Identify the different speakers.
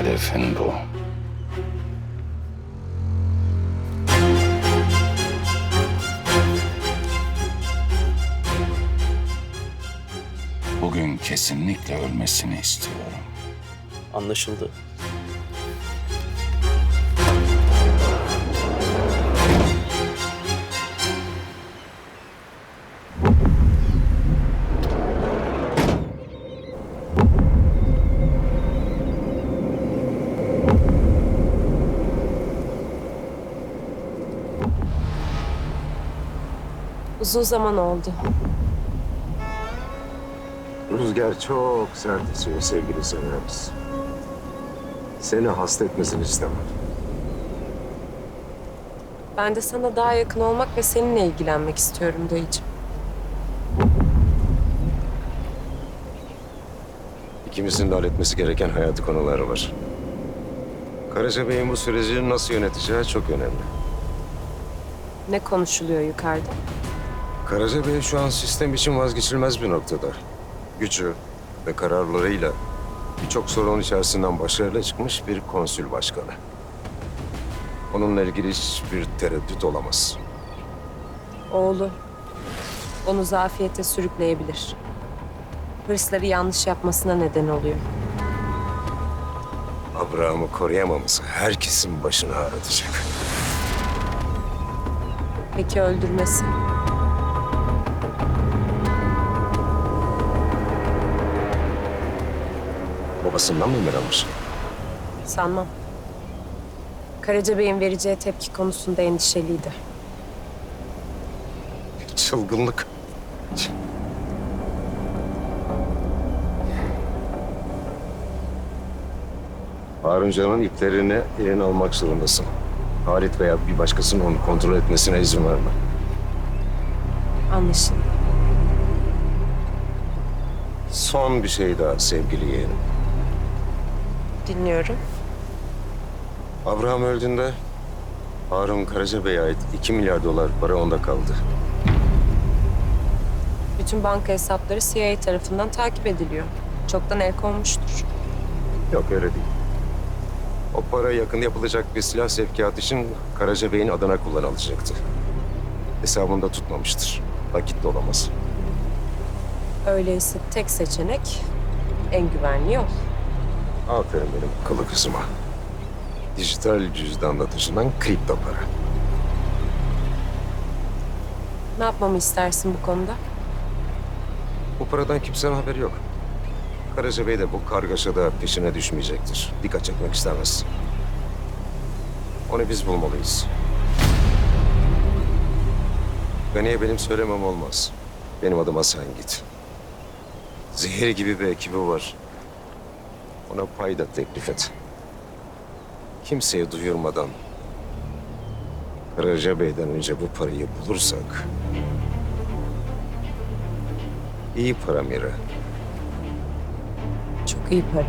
Speaker 1: hedefin bu. Bugün kesinlikle ölmesini istiyorum.
Speaker 2: Anlaşıldı.
Speaker 3: Uzun zaman oldu.
Speaker 4: Rüzgar çok sert esiyor sevgili Severimiz. Seni hasta etmesini istemem.
Speaker 3: Ben de sana daha yakın olmak ve seninle ilgilenmek istiyorum dayıcığım.
Speaker 4: İkimizin de halletmesi gereken hayati konuları var. Karaca Bey'in bu süreci nasıl yöneteceği çok önemli.
Speaker 3: Ne konuşuluyor yukarıda?
Speaker 4: Karaca Bey şu an sistem için vazgeçilmez bir noktada. Gücü ve kararlarıyla birçok sorun içerisinden başarıyla çıkmış bir konsül başkanı. Onunla ilgili hiçbir tereddüt olamaz.
Speaker 3: Oğlu onu zafiyete sürükleyebilir. Hırsları yanlış yapmasına neden oluyor.
Speaker 4: Abraham'ı koruyamaması herkesin başını ağrıtacak.
Speaker 3: Peki öldürmesi?
Speaker 4: Babasından mı meranmış?
Speaker 3: Sanmam. Karaca Bey'in vereceği tepki konusunda endişeliydi.
Speaker 4: Çılgınlık. Haruncan'ın iplerini eline almak zorundasın. Halit veya bir başkasının onu kontrol etmesine izin verme.
Speaker 3: Anlaşıldı.
Speaker 4: Son bir şey daha sevgili yeğenim.
Speaker 3: Dinliyorum.
Speaker 4: Abraham öldüğünde Harun Karacabey'e ait 2 milyar dolar para onda kaldı.
Speaker 3: Bütün banka hesapları CIA tarafından takip ediliyor. Çoktan el konmuştur.
Speaker 4: Yok öyle değil. O para yakında yapılacak bir silah sevkiyatı için Karacabey'in adına kullanılacaktı. Hesabında tutmamıştır. Nakit de olamaz.
Speaker 3: Öyleyse tek seçenek en güvenli yol.
Speaker 4: Aferin benim akıllı kızıma. Dijital cüzdanla taşınan kripto para.
Speaker 3: Ne yapmamı istersin bu konuda?
Speaker 4: Bu paradan kimsenin haberi yok. Karacabey de bu kargaşada peşine düşmeyecektir. Dikkat çekmek istemez. Onu biz bulmalıyız. Gani'ye benim söylemem olmaz. Benim adıma sen git. Zehir gibi bir ekibi var. Ona payda teklif et. Kimseye duyurmadan Karaca Bey'den önce bu parayı bulursak iyi para Mira.
Speaker 3: Çok iyi para.